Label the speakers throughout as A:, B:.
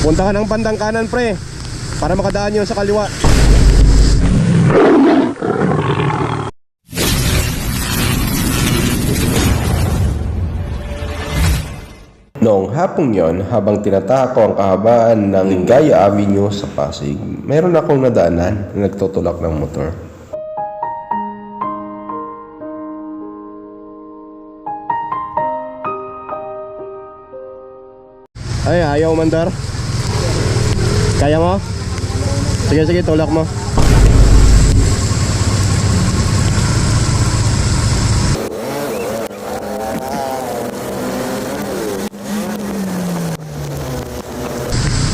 A: Punta ka ng bandang kanan pre Para makadaan yun sa kaliwa
B: Noong hapong yon, habang tinatahak ko ang kahabaan ng Gaya Avenue sa Pasig, mayroon akong nadaanan na nagtutulak ng motor.
A: Ay, ayaw mandar Kaya mo? Sige, sige, tulak mo.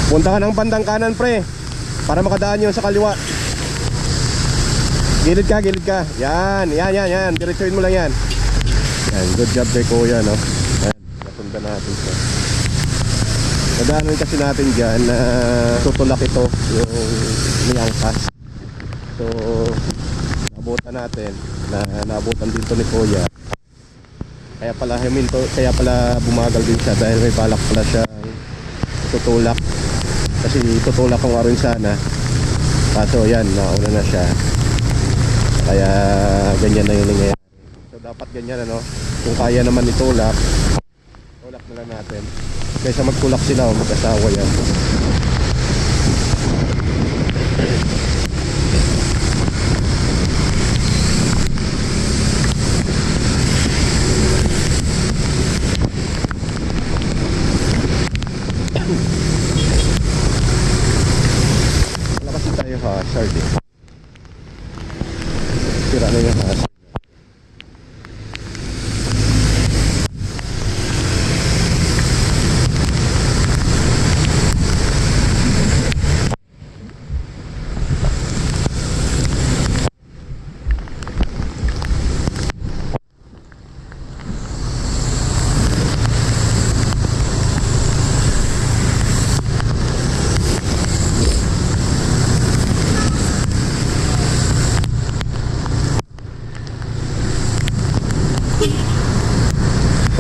A: Punta ka ng bandang kanan pre Para makadaan yun sa kaliwa. Gilid ka, gilid ka. Yan, yan, yan, yan. Diretsuin mo lang yan. Yan, good job kay kuya no? Yan, napunta natin siya Nadaanan kasi natin dyan na tutulak ito yung niyangkas. So, nabutan natin na nabutan dito ni Kuya. Kaya pala huminto, kaya pala bumagal din siya dahil may balak pala siya tutulak. Kasi tutulak ko nga rin sana. Kaso yan, nauna na siya. Kaya ganyan na yung nangyayari. So dapat ganyan ano, kung kaya naman itulak, tulak na lang natin. Kaysa magtulak sila o mag-asawa yan. Wala kasi tayo hazard eh. Sira na yung hazard.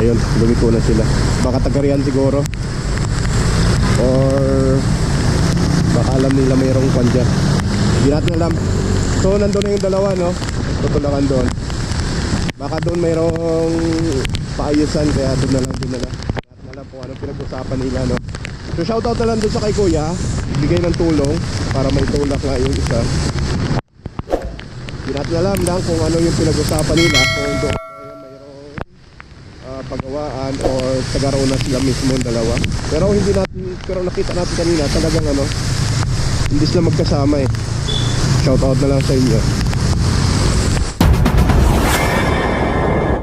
A: Ayun, lumiko na sila. Baka tagarihan siguro. Or baka alam nila mayroong kwan dyan. Hindi natin alam. So, nandun na yung dalawa, no? Tutulakan doon. Baka doon mayroong paayusan, kaya doon na lang, doon na lang. Lahat na lang kung anong pinag-usapan nila, no? So, shoutout na lang doon sa kay Kuya. Bigay ng tulong para may tulak nga yung isa. Hindi natin alam lang kung ano yung pinag-usapan nila. Kung doon pagawaan or tagaroon na sila mismo ang dalawa. Pero hindi natin, pero nakita natin kanina talagang ano, hindi sila magkasama eh. Shoutout na lang sa inyo.